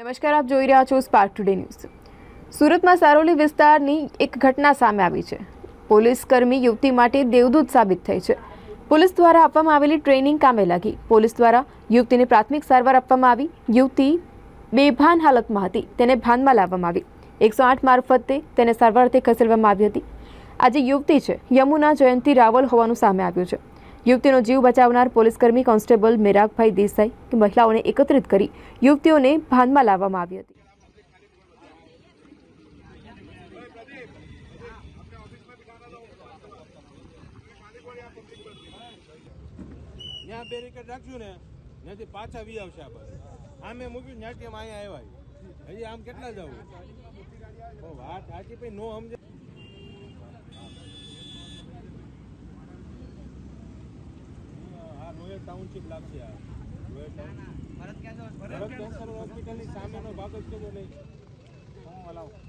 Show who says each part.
Speaker 1: નમસ્કાર, આપ જોઈ રહ્યા છો સ્પાર્ક ટુડે ન્યૂઝ સુરતમાં સારોલી વિસ્તારની એક ઘટના સામે આવી છે. પોલીસ કર્મી યુવતી માટે દેવદૂત સાબિત થઈ છે. પોલીસ દ્વારા આપવામાં આવેલી ટ્રેનિંગ કામે લાગી. પોલીસ દ્વારા યુવતીને પ્રાથમિક સારવાર આપવામાં આવી. યુવતી બેભાન હાલતમાં હતી. તેને ભાનમાં લાવવામાં આવી. એકસો આઠ મારફતે તેને સારવારથી ખસેડવામાં આવી હતી. આજે યુવતી છે. યમુના જયંતિ રાવલ હોવાનું સામે આવ્યું છે. યુવતીનો જીવ બચાવનાર પોલીસકર્મી કોન્સ્ટેબલ મેરાગભાઈ દેસાઈ કે મહિલાઓને એકત્રિત કરી યુવતીઓને ભાનમાં લાવવામાં આવી હતી.
Speaker 2: પાછા આવશે આ રોયલ ટાઉનશીપ લાગશે આ. ભરત કેન્સર હોસ્પિટલની સામેનો ભાગ જ કીધો નહીં? હું હલાવું.